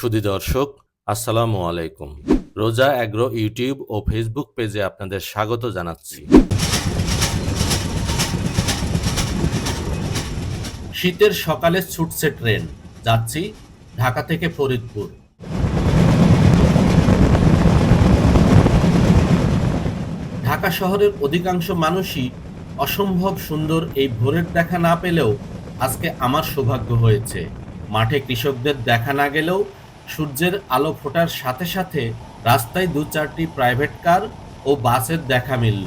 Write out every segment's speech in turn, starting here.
সুধী দর্শক, আসসালামু আলাইকুম। রোজা অ্যাগ্রো ইউটিউব ও ফেসবুক পেজে আপনাদের স্বাগত জানাচ্ছি। শীতের সকালে ছুটছে ট্রেন। যাচ্ছি ঢাকা থেকে ফরিদপুর। ঢাকা শহরের অধিকাংশ মানুষই অসম্ভব সুন্দর এই ভোরের দেখা না পেলেও আজকে আমার সৌভাগ্য হয়েছে। মাঠে কৃষকদের দেখা না গেলেও সূর্যের আলো ফোটার সাথে সাথে রাস্তায় দু চারটি প্রাইভেট কার ও বাসের দেখা মিলল।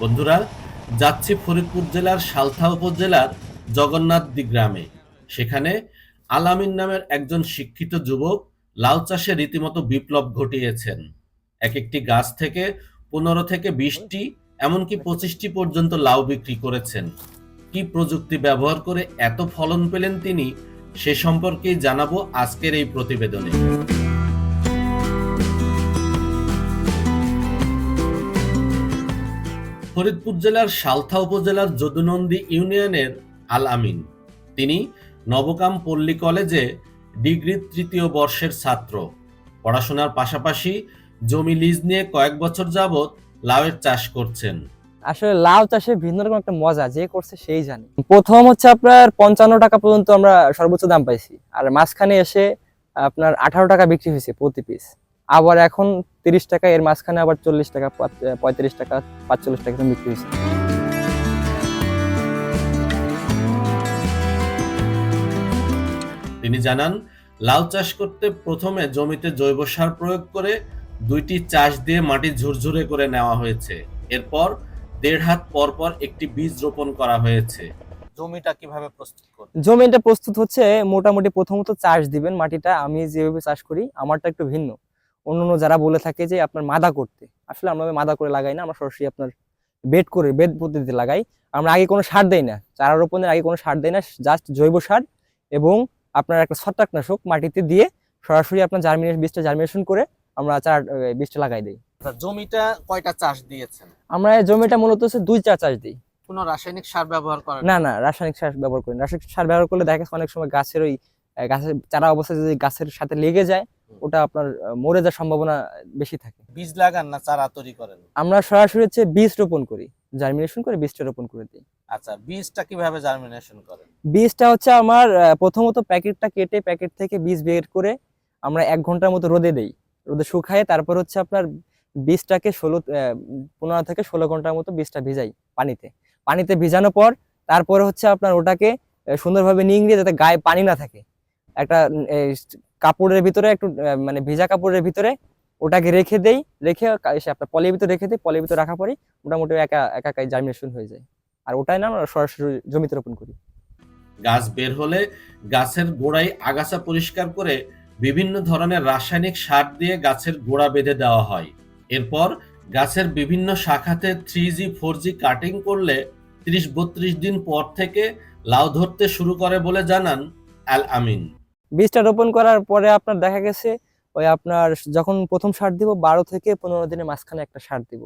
বন্ধুরা, যাচ্ছি ফরিদপুর জেলার সালথা উপজেলার জগন্নাথদি গ্রামে। সেখানে আলামিন নামের একজন শিক্ষিত যুবক লাউ চাষে রীতিমতো বিপ্লব ঘটিয়েছেন। এক একটি গাছ থেকে পনেরো থেকে বিশটি, এমনকি পঁচিশটি পর্যন্ত লাউ বিক্রি করেছেন। কি প্রযুক্তি ব্যবহার করে এত ফলন পেলেন তিনি, সে সম্পর্কেই জানাব আজকের এই প্রতিবেদনে। ফরিদপুর জেলার সালথা উপজেলার যদুনন্দী ইউনিয়নের আল আমিন। তিনি নবকাম পল্লী কলেজে ডিগ্রি তৃতীয় বর্ষের ছাত্র। পড়াশোনার পাশাপাশি জমি লিজ নিয়ে কয়েক বছর যাবৎ লাউয়ের চাষ করছেন। আসলে লাউ চাষে ভিন্ন রকম একটা মজা, যে করছে সেই জানে। প্রথম হচ্ছে আপনার পঞ্চান্ন টাকা পর্যন্ত আমরা সর্বোচ্চ দাম পাইছি, আর মাঝখানে এসে আপনার আঠারো টাকা বিক্রি হয়েছে প্রতি পিস আবার এখন তিরিশ টাকা, এর মাঝখানে আবার চল্লিশ টাকা পঁয়ত্রিশ টাকা, পাঁচচল্লিশ টাকা বিক্রি হয়েছে। তিনি জানান, লাউ চাষ করতে প্রথমে জমিতে জৈব সার প্রয়োগ করে দুইটি চাষ দিয়ে মাটি ঝুরঝুরে করে নেওয়া হয়েছে। এরপর দেড় হাত পর পর একটি বীজ রোপণ করা হয়েছে। জমিটা কীভাবে প্রস্তুত করবে জমিটা প্রস্তুত হচ্ছে মোটামুটি প্রথমত চাষ দিবেন মাটিটা আমি যেভাবে চাষ করি আমারটা একটু ভিন্ন। অন্যান্য যারা বলে থাকে যে আপনার মাদা করতে আসলে আমরা মাদা করে লাগাই না আমরা সরাসরি আপনার বেড করে বেড পদ্ধতিতে লাগাই। আমরা আগে কোনো সার দেই না চারা রোপণের আগে কোনো সার দেই না জাস্ট জৈব সার এবং আপনার একটা ছত্রাকনাশক মাটিতে দিয়ে সরাসরি আপনার জার্মিনেশন বীজটা জার্মিনেশন করে আমরা চার বীজটা লাগাই দিই। জমিটা কয়টা চাষ দিয়েছেন? আমরা জমিটা মূলত হচ্ছে দুই চার চাষ দিই। কোনো রাসায়নিক সার ব্যবহার করেন? না না রাসায়নিক সার ব্যবহার করি। রাসায়নিক সার ব্যবহার করলে দেখা অনেক সময় গাছের ওই গাছের চারা অবস্থায় যদি গাছের সাথে লেগে যায় ওটা আপনার মরে যাওয়ার সম্ভাবনা বেশি থাকে। বীজ লাগান না চারা তৈরি করেন? আমরা সরাসরি হচ্ছে বীজ রোপণ করি। জার্মিনেশন করে বীজটা রোপণ করে দিই। আচ্ছা বীজটা কীভাবে জার্মিনেশন করেন? বীজটা হচ্ছে আমার প্রথমত প্যাকেটটা কেটে প্যাকেট থেকে বীজ বের করে আমরা এক ঘণ্টার মতো রোদে দেই। রোদে শুকায় তারপর হচ্ছে আপনার বীজটাকে ষোলো পনেরো থেকে ষোলো ঘণ্টার মতো বীজটা ভিজাই পানিতে। পানিতে ভিজানোর পর তারপরে হচ্ছে আপনার ওটাকে সুন্দরভাবে নিংড়িয়ে যাতে গায়ে পানি না থাকে। একটা কাপড়ের ভিতরে একটু মানে ভিজা কাপড়ের ভিতরে ওটাকে রেখে দেই, রেখে এসে আপনার পলের ভিতরে রেখে দিই, পলির ভিতরে রাখার পরে মোটামুটি একা একা একাই জার্মিনেশন হয়ে যায়। আর ওটাই না, আমরা সরাসরি জমিতে রোপণ করি। গাছ বের হলে গাছের গোড়ায় আগাছা পরিষ্কার করে বিভিন্ন ধরনের রাসায়নিক সার দিয়ে গাছের গোড়া বেঁধে দেওয়া হয়। এরপর গাছের বিভিন্ন শাখাতে three G, four G cutting করলে ত্রিশ বত্রিশ দিন পর থেকে লাউ ধরতে শুরু করে বলে জানান আল আমিন। বীজটা রোপণ করার পরে আপনার দেখা গেছে, ওই আপনার যখন প্রথম সার দিব, বারো থেকে পনেরো দিনের মাঝখানে একটা সার দিব।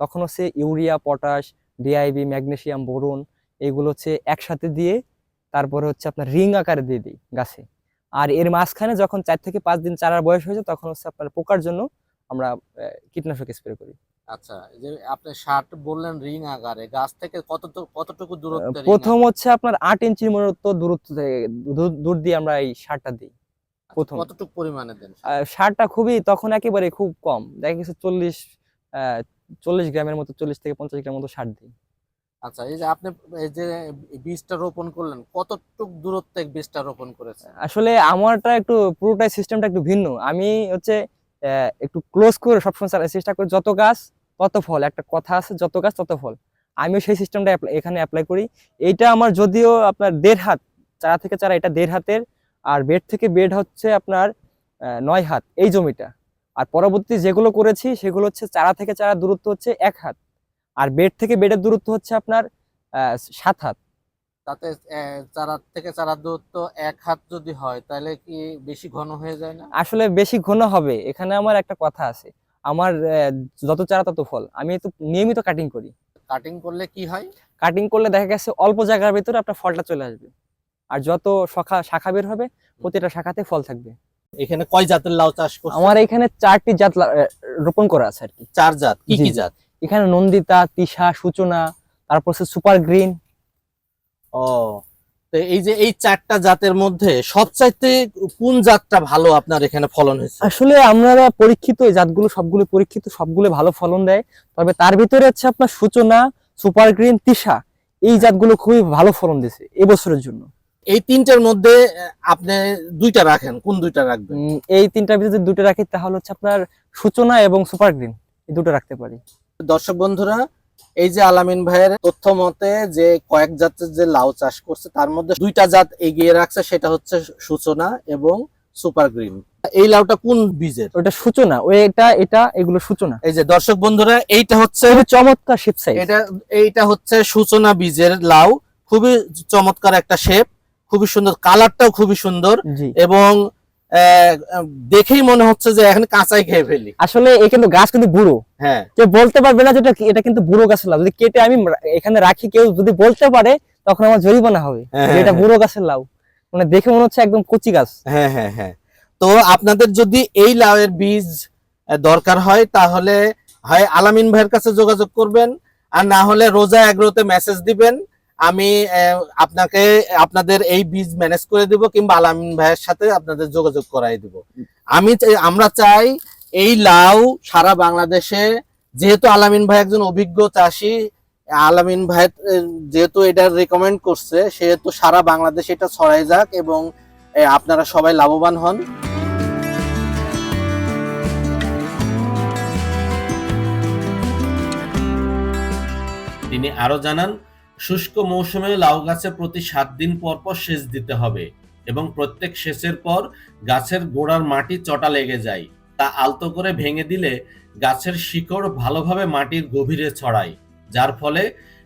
তখন হচ্ছে urea, potash DIB magnesium, boron, এগুলো হচ্ছে একসাথে দিয়ে তারপরে হচ্ছে আপনার রিং আকারে দিয়ে দিই গাছে। আর এর মাঝখানে যখন চার থেকে পাঁচ দিন চারার বয়স হয়ে যায় তখন হচ্ছে আপনার পোকার জন্য আমরা কীটনাশক স্প্রে করি। আচ্ছা যে আপনি সার বললেন রিং আকারে গাছ থেকে কত কতটুকু দূরত্বে প্রথম হচ্ছে আপনার আট ইঞ্চির মতো দূরত্ব থেকে দূর- দিয়ে আমরা এই সারটা দিই আচ্ছা, প্রথম। কতটুকু পরিমাণে দেন সারটা খুবই তখন একেবারে খুব কম দেখা গেছে চল্লিশ আহ, চল্লিশ গ্রামের মতো চল্লিশ থেকে পঞ্চাশ গ্রাম মতো সার দিই। আচ্ছা এই যে আপনি, এই যে বীজটা রোপণ করলেন, কতটুকু দূরত্বে বীজটা রোপণ করেছেন? আসলে আমারটা একটু, পুরোটাই সিস্টেমটা একটু ভিন্ন। আমি হচ্ছে একটু ক্লোজ করে সবসময় চেষ্টা করি যত গাছ, তত ফল। একটা কথা আছে, যত গাছ, তত ফল। আমিও সেই সিস্টেমটা এখানে অ্যাপ্লাই করি। এইটা আমার যদিও আপনার দেড় হাত, চারা থেকে চারা, এটা দেড় হাতের। আর বেড থেকে বেড হচ্ছে আপনার নয় হাত, এই জমিটা। আর পরবর্তী যেগুলো করেছি, সেগুলো হচ্ছে চারা থেকে চারা দূরত্ব হচ্ছে এক হাত। আর বেড থেকে বেডের দূরত্ব হচ্ছে আপনার সাত হাত। তাতে চারা থেকে চারা দূরত্ব এক হাত যদি হয় তাহলে কি বেশি ঘন হয়ে যায় না? আসলে বেশি ঘন হবে এখানে আমার একটা কথা আছে। আমার যত চারা তত ফল। আমি তো নিয়মিত কাটিং করি। কাটিং করলে কি হয়? কাটিং করলে দেখা গেছে অল্প জায়গার ভিতরে আপনার ফলটা চলে আসবে। আর যত শাখা শাখা বের হবে প্রতিটা শাখাতে ফল থাকবে। এখানে কয় জাতের লাউ চাষ করছেন? আমার এখানে চারটি জাত রোপণ করা আছে আর কি। চার জাত কি কি জাত? এখানে নন্দিতা তিশা সূচনা তারপর হচ্ছে সুপার গ্রিন। ও তো এই যে এই চারটা জাতের মধ্যে সবচাইতে কোন জাতটা ভালো আপনার এখানে ফলন হয়েছে? আসলে আমরা পরীক্ষিত এই জাতগুলো সবগুলো পরীক্ষিত সবগুলো ভালো ফলন দেয়। তবে তার ভিতরে হচ্ছে আপনার সূচনা সুপার গ্রিন তিশা এই জাতগুলো খুবই ভালো ফলন দিয়েছে এবছরের জন্য। এই তিনটার মধ্যে আপনি দুইটা রাখেন কোন দুইটা রাখবেন? এই তিনটার ভিতরে যদি দুটো রাখি তাহলে হচ্ছে আপনার সূচনা এবং সুপার গ্রিন এই দুটো রাখতে পারি। দর্শক বন্ধুরা এই যে আলামিন ভাইয়ের তথ্য মতে যে কয়েক জাতের যে লাউ চাষ করছে তার মধ্যে দুইটা জাত এগিয়ে রাখছে সেটা হচ্ছে সূচনা এবং সুপার গ্রিন। এই লাউটা কোন বীজের? ওটা সূচনা এটা এটা এগুলো সূচনা। এই যে দর্শক বন্ধুরা এইটা হচ্ছে চমৎকার শেপ সাইজ এটা এইটা হচ্ছে সূচনা বীজের লাউ। খুবই চমৎকার একটা শেপ খুবই সুন্দর কালারটাও খুবই সুন্দর এবং দেখেই মনে হচ্ছে যে এখন কাঁচাই খেয়ে ফেলি। আসলে এই কিন্তু গাছ কিন্তু বুড়ো। হ্যাঁ। কেউ বলতে পারবে না যে এটা কিন্তু বুড়ো গাছের লাউ। যদি কেটে আমি এখানে রাখি কেউ যদি বলতে পারে তখন আমার জরিমানা হবে হ্যাঁ, এটা হ্যাঁ। বুড়ো গাছের লাউ। মানে দেখে মনে হচ্ছে একদম কচি গাছ। হ্যাঁ হ্যাঁ হ্যাঁ। তো আপনাদের যদি এই লাউয়ের বীজ দরকার হয় তাহলে হয় আলামিন ভাইয়ের কাছে যোগাযোগ করবেন আর না হলে রোজা এগ্রোতে মেসেজ দিবেন। আমি আপনাকে, আপনাদের এই বীজ ম্যানেজ করে দিব কিংবা আলামিন ভাইয়ের সাথে আপনাদের যোগাযোগ করাই দিব। আমি আমরা চাই এই লাউ সারা বাংলাদেশে, যেহেতু আলামিন ভাই একজন অভিজ্ঞ চাষি, আলামিন ভাই যেহেতু এটা রেকমেন্ড করছে, সেহেতু সারা বাংলাদেশে এটা ছড়াই যাক এবং আপনারা সবাই লাভবান হন। তিনি আরও জানান শুষ্ক মৌসুমে লাউ গাছে প্রতি সাত দিন পর পর সেচ দিতে হবে এবং প্রত্যেক সেচের পর গাছের গোড়ার মাটি চটা লেগে যায়। তা আলতো করে ভেঙে দিলে গাছের শিকড় ভালোভাবে মাটির গভীরে ছড়ায়, যার ফলে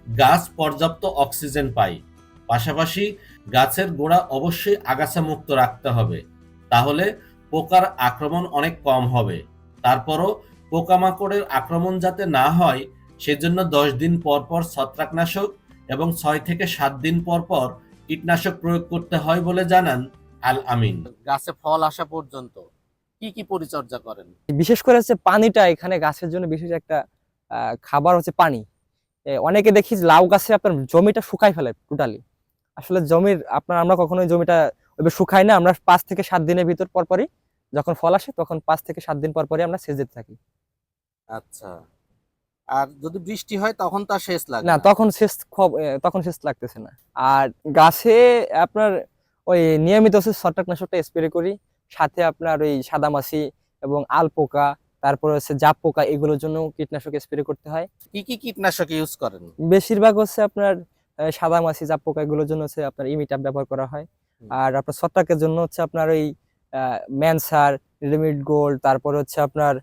গাছ পর্যাপ্ত অক্সিজেন পায়। পাশাপাশি গাছের গোড়া অবশ্যই আগাছা মুক্ত রাখতে হবে, তাহলে পোকার আক্রমণ অনেক কম হবে। তারপরও পোকামাকড়ের আক্রমণ যাতে না হয়, সেজন্য দশ দিন পর পর ছত্রাকনাশক এবং ছয় থেকে সাত দিন পর পর কীটনাশক প্রয়োগ করতে হয় বলে জানান আল আমিন। গাছে ফল আসা পর্যন্ত কি কি পরিচর্যা করেন? বিশেষ করে হচ্ছে পানিটা এখানে গাছের জন্য বিশেষ একটা আহ, খাবার হচ্ছে পানি। অনেকে দেখি লাউ গাছে আপনার জমিটা শুকাই ফেলে টোটালি আসলে জমির আপনার আমরা কখনোই জমিটা ওইভাবে শুকাই না আমরা পাঁচ থেকে সাত দিনের ভিতর পরপরই যখন ফল আসে তখন পাঁচ থেকে সাত দিন পরপরই আমরা সেচ দিতে থাকি। আচ্ছা। আর যদি বৃষ্টি হয় তখন তার শেষ লাগে না তখন শেষ তখন শেষ লাগতেছে না। আর গাছে আপনার ওই নিয়মিত হচ্ছে ছত্রাকনাশকটা স্প্রে করি সাথে আপনার ওই সাদামাছি এবং আল পোকা তারপর হচ্ছে জাপ পোকা এগুলোর জন্য কীটনাশক স্প্রে করতে হয়। কি কি কীটনাশক ইউজ করেন? বেশিরভাগ হচ্ছে আপনার সাদামাছি জাপ পোকা এগুলোর জন্য হচ্ছে আপনার ইমিটাপ ব্যবহার করা হয়। আর আপনার ছত্রাকের জন্য হচ্ছে আপনার ওই ম্যানসার লিমিট গোল্ড তারপর হচ্ছে আপনার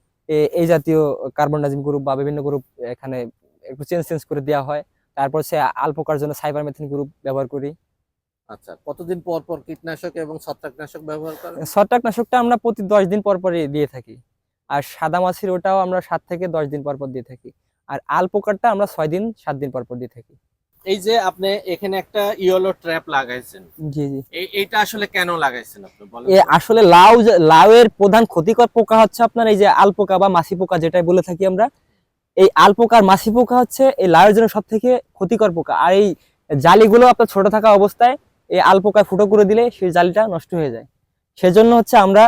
এই জাতীয় কার্বনডাজিম গ্রুপ বা বিভিন্ন গ্রুপ এখানে একটু চেঞ্জ চেঞ্জ করে দেওয়া হয়। তারপর সে আলপোকার জন্য সাইবার মেথিন গ্রুপ ব্যবহার করি। আচ্ছা কতদিন পর পর কীটনাশক এবং ছত্রাকনাশক ব্যবহার করেন? ছত্রাকনাশকটা আমরা প্রতি দশ দিন পর পরই দিয়ে থাকি। আর সাদা মাছির ওটাও আমরা সাত থেকে দশ দিন পর পর দিয়ে থাকি। আর আলপোকারটা আমরা ছয় দিন সাত দিন পর পর দিয়ে থাকি। এই যে আপনি এখানে একটা ইয়েলো ট্র্যাপ লাগাইছেন। জি জি। এই এইটা আসলে কেন লাগাইছেন আপনি বলেন? আসলে লাউ লাউয়ের প্রধান ক্ষতিকর পোকা হচ্ছে আপনার এই যে আলপোকা বা মাছি পোকা যেটাই বলে থাকি আমরা। এই আলপোকার মাছি পোকা হচ্ছে এই লাউয়ের জন্য সব থেকে ক্ষতিকর পোকা। আর এই জালিগুলো আপনার ছোট থাকা অবস্থায় এই আলপোকায় ফুটো করে দিলে সেই জালিটা নষ্ট হয়ে যায়। সেজন্য হচ্ছে আমরা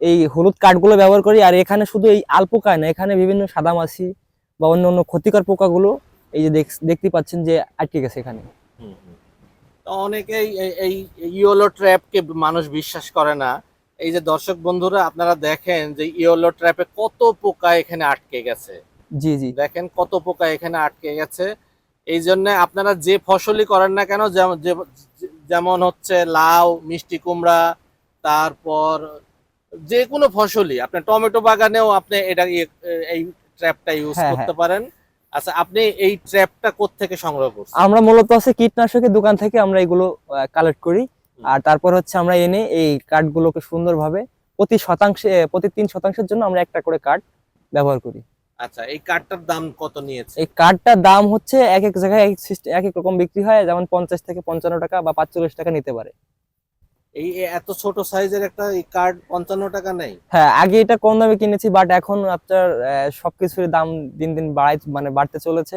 এই হলুদ কাঠগুলো ব্যবহার করি। আর এখানে শুধু এই আলপোকায় না এখানে বিভিন্ন সাদা মাছি বা অন্য অন্য ক্ষতিকর পোকাগুলো এই যে দেখতে পাচ্ছেন যে আটকে গেছে এখানে। অনেকেই এই- ইয়েলো ট্র্যাপকে মানুষ বিশ্বাস করে না। এই যে দর্শক বন্ধুরা আপনারা দেখেন যে ইয়েলো ট্র্যাপে কত পোকা এখানে আটকে গেছে। জি জি। দেখেন কত পোকা এখানে আটকে গেছে। এই জন্য আপনারা যে ফসলই করেন না কেন যেমন যেমন হচ্ছে লাউ মিষ্টি কুমড়া তারপর যে কোনো ফসলই আপনি টমেটো বাগানেও আপনি এটা ইয়ে- এই ট্র্যাপটা ইউজ হ্যাঁ, করতে পারেন। আচ্ছা আপনি এই ট্র্যাপটা থেকে সংগ্রহ করছেন? আমরা মূলত আছে কীটনাশকের দোকান থেকে আমরা এগুলো কালেক্ট করি। আর তারপর হচ্ছে আমরা এনে এই কাঠগুলোকে সুন্দরভাবে প্রতি শতাংশে প্রতি তিন শতাংশের জন্য আমরা একটা করে কাঠ ব্যবহার করি। আচ্ছা এই কার্ডটার দাম কত নিয়েছে এই কার্ডটার দাম হচ্ছে এক এক জায়গায় এক এক রকম বিক্রি হয়। যেমন পঞ্চাশ থেকে পঞ্চান্ন টাকা বা পাঁচচল্লিশ টাকা নিতে পারে। এই এত ছোট সাইজের একটা কার্ড পঞ্চান্ন টাকা নেই। হ্যাঁ আগে এটা কম দামে কিনেছি বাট এখন আপনার সবকিছুর দাম দিন দিন বাড়াই মানে বাড়তে চলেছে।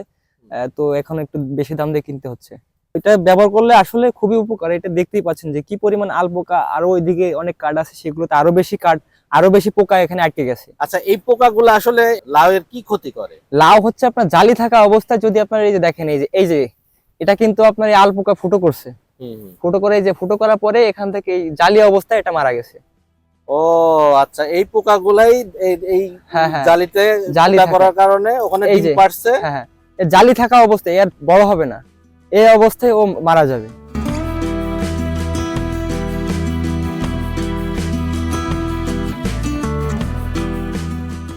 তো এখন একটু বেশি দাম দিয়ে কিনতে হচ্ছে। এটা ব্যবহার করলে আসলে খুবই উপকার এটা দেখতেই পাচ্ছেন যে কি পরিমাণ আলপোকা আরও ওইদিকে অনেক কার্ড আছে সেগুলোতে আরও বেশি কার্ড আরও বেশি পোকা এখানে আটকে গেছে। আচ্ছা এই পোকাগুলো আসলে লাউয়ের কি ক্ষতি করে? লাউ হচ্ছে আপনার জালি থাকা অবস্থায় যদি আপনার এই যে দেখেন এই যে এই যে এটা কিন্তু আপনার এই আলপোকা ফুটো করছে। ফুটো করে এই যে ফুটো করার পরে এখান থেকে এই জালি অবস্থায় এটা মারা গেছে। ও আচ্ছা এই পোকাগুলাই এই- এই হ্যাঁ, হ্যাঁ। জালিতে জালি করার কারণে ওখানে ডিম পারছে হ্যাঁ হ্যাঁ। জালি থাকা অবস্থায় এর বড় হবে না। এই অবস্থায় ও মারা যাবে।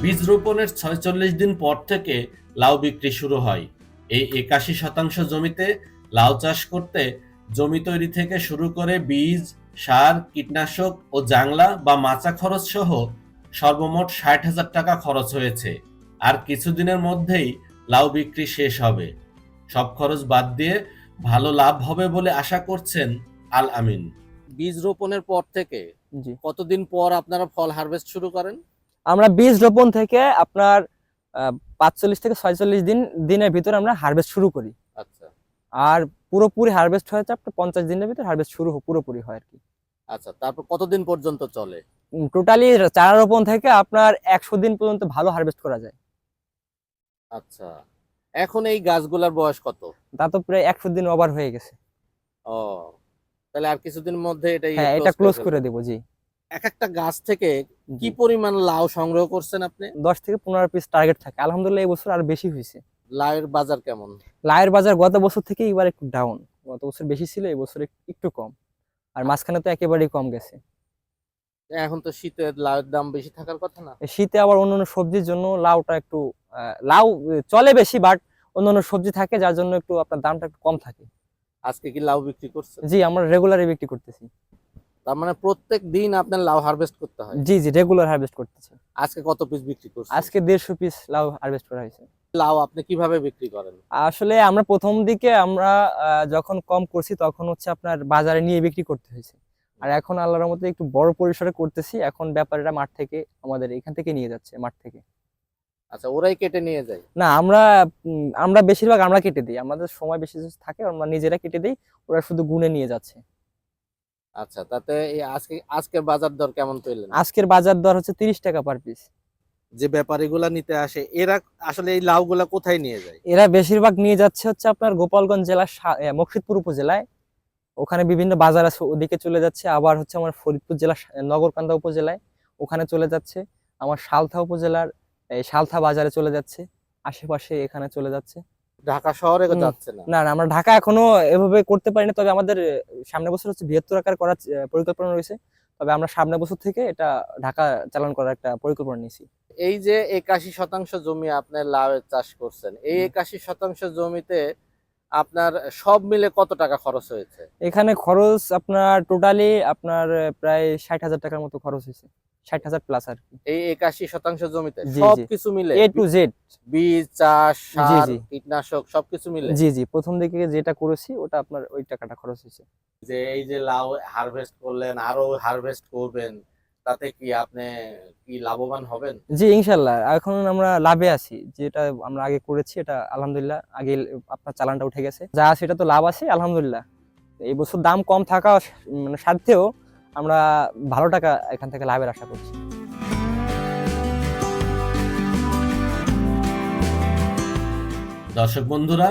বীজ রোপণের ছয়চল্লিশ দিন পর থেকে লাউ বিক্রি শুরু হয়। এই একাশি শতাংশ জমিতে লাউ চাষ করতে জমি তৈরি থেকে শুরু করে বীজ সার কীটনাশক ও জাংলা বা মাচা খরচ সহ সর্বমোট ষাট হাজার টাকা খরচ হয়েছে। আর কিছুদিনের মধ্যেই লাউ বিক্রি শেষ হবে। সব খরচ বাদ দিয়ে ভালো লাভ হবে বলে আশা করছেন আল আমিন। বীজ রোপণের পর থেকে জি। কতদিন পর আপনারা ফল হারভেস্ট শুরু করেন? আমরা বীজ রোপণ থেকে আপনার পাঁচচল্লিশ থেকে ছয়চল্লিশ দিন দিনের ভিতরে আমরা হারভেস্ট শুরু করি। আর পুরোপুরি হারভেস্ট হয়েছে আপনার পঞ্চাশ দিনের ভিতরে হারভেস্ট শুরু পুরোপুরি হয় আর কি। আচ্ছা তারপর কতদিন পর্যন্ত চলে? টোটালি চারা রোপণ থেকে আপনার একশো দিন পর্যন্ত ভালো হারভেস্ট করা যায়। আচ্ছা এখন এই গাছগুলার বয়স কত? তা তো প্রায় একশো দিন ওভার হয়ে গেছে। ও তাহলে আর কিছুদিন মধ্যে এটাই হ্যাঁ এটা ক্লোজ করে দেবো জি। এক একটা গাছ থেকে কি পরিমাণ লাউ সংগ্রহ করছেন আপনি? দশ থেকে পনেরো পিস টার্গেট থাকে। আলহামদুলিল্লাহ এই বছর আর বেশি হয়েছে। লাউয়ের বাজার কেমন? লায়ের বাজার গত বছর থেকে এবার একটু ডাউন গত বছর বেশি ছিল এই বছর একটু কম। আর মাঝখানে তো একেবারেই কম গেছে। এখন তো শীতে লাউয়ের দাম বেশি থাকার কথা না? শীতে আবার অন্যান্য সবজির জন্য লাউটা একটু লাউ চলে বেশি বাট অন্যান্য সবজি থাকে যার জন্য একটু আপনার দামটা একটু কম থাকে। আজকে কি লাউ বিক্রি করছেন জি আমরা রেগুলারই বিক্রি করতেছি। তার মানে প্রত্যেক দিন আপনার লাউ হারভেস্ট করতে হয়? জি জি রেগুলার হারভেস্ট করতেছি। আজকে কত পিস বিক্রি করছেন? আজকে দেড়শো পিস লাউ হারভেস্ট করা হয়েছে। লাউ আপনি কীভাবে বিক্রি করেন? আসলে আমরা প্রথম দিকে আমরা যখন কম করছি তখন হচ্ছে আপনার বাজারে নিয়ে বিক্রি করতে হয়েছে। আর এখন আল্লাহর মধ্যে একটু বড় পরিসরে করতেছি এখন ব্যাপারীরা মাঠ থেকে আমাদের এখান থেকে নিয়ে যাচ্ছে মাঠ থেকে। আচ্ছা ওরাই কেটে নিয়ে যায়? না আমরা আমরা বেশিরভাগ আমরা কেটে দিই আমাদের সময় বেশি থাকে আমরা নিজেরা কেটে দিই ওরা শুধু গুনে নিয়ে যাচ্ছে। আচ্ছা তাতে এই আজকে আজকের বাজার দর কেমন পেলেন আজকের বাজার দর হচ্ছে তিরিশ টাকা পার পিস যে ব্যাপারীগুলা নিতে আসে এরা আসলে এই লাউগুলা কোথায় নিয়ে যায়? এরা বেশিরভাগ নিয়ে যাচ্ছে হচ্ছে আপনার গোপালগঞ্জ জেলার মকসিদপুর উপজেলায়। ওখানে বিভিন্ন বাজার আছে ওদিকে চলে যাচ্ছে। আবার হচ্ছে আমার ফরিদপুর জেলার নগরকান্দা উপজেলায় ওখানে চলে যাচ্ছে। আমার সালথা উপজেলার এই সালথা বাজারে চলে যাচ্ছে। আশেপাশে এখানে চলে যাচ্ছে। ঢাকা শহরে যাচ্ছে না? না আমরা ঢাকা এখনও এভাবে করতে পারিনি। তবে আমাদের আহ, সামনের বছর হচ্ছে বৃহত্তর আকার করার পরিকল্পনা রয়েছে। তবে আমরা সামনে বছর থেকে এটা ঢাকা চালান করার একটা পরিকল্পনা নিয়েছি। এই যে একাশি শতাংশ জমি আপনার লাউয়ের চাষ করছেন এই একাশি শতাংশ জমিতে আপনার সব মিলে কত টাকা খরচ হয়েছে? এখানে খরচ আপনার টোটালি আপনার প্রায় ষাট হাজার টাকার মতো খরচ হয়েছে। ষাট হাজার প্লাস আর এই একাশি শতাংশ জমিতে। সবকিছু মিলে এ টু জেড বীজ চাষ সার কীটনাশক সবকিছু মিলে? জি জি। প্রথম দিকে যেটা করেছি ওটা আপনার ওই টাকাটা খরচ হয়েছে। যে এই যে লাউ হারভেস্ট করলেন আরও হারভেস্ট করবেন তাতে কি আপনি কি লাভবান হবেন? জি ইনশাল্লাহ। এখন আমরা লাভে আছি। যেটা আমরা আগে করেছি এটা আলহামদুলিল্লাহ আগে আপনার চালানটা উঠে গেছে। যা সেটা তো লাভ আছে আলহামদুলিল্লাহ। এই বছর দাম কম থাকা মানে সাধ্যেও আমরা ভালো টাকা এখান থেকে লাভের আশা করছি। দর্শক বন্ধুরা,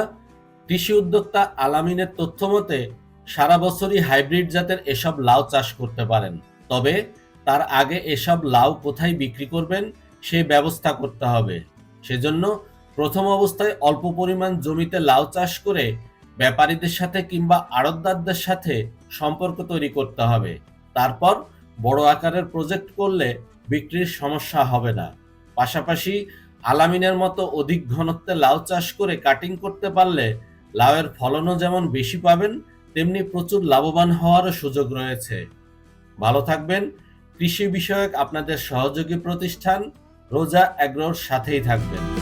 কৃষি উদ্যোক্তা আলামিনের তথ্য মতে, সারা বছরই হাইব্রিড জাতের এসব লাউ চাষ করতে পারেন। তবে তার আগে এসব লাউ কোথায় বিক্রি করবেন, সে ব্যবস্থা করতে হবে। সেজন্য প্রথম অবস্থায় অল্প পরিমাণ জমিতে লাউ চাষ করে, ব্যাপারীদের সাথে কিংবা আড়তদারদের সাথে সম্পর্ক তৈরি করতে হবে। তারপর বড় আকারের প্রজেক্ট করলে বিক্রির সমস্যা হবে না। পাশাপাশি আলামিনের মতো অধিক ঘনত্বে লাউ চাষ করে কাটিং করতে পারলে লাউয়ের ফলনও যেমন বেশি পাবেন, তেমনি প্রচুর লাভবান হওয়ারও সুযোগ রয়েছে। ভালো থাকবেন। কৃষি বিষয়ক আপনাদের সহযোগী প্রতিষ্ঠান রোজা অ্যাগ্রোর সাথেই থাকবেন।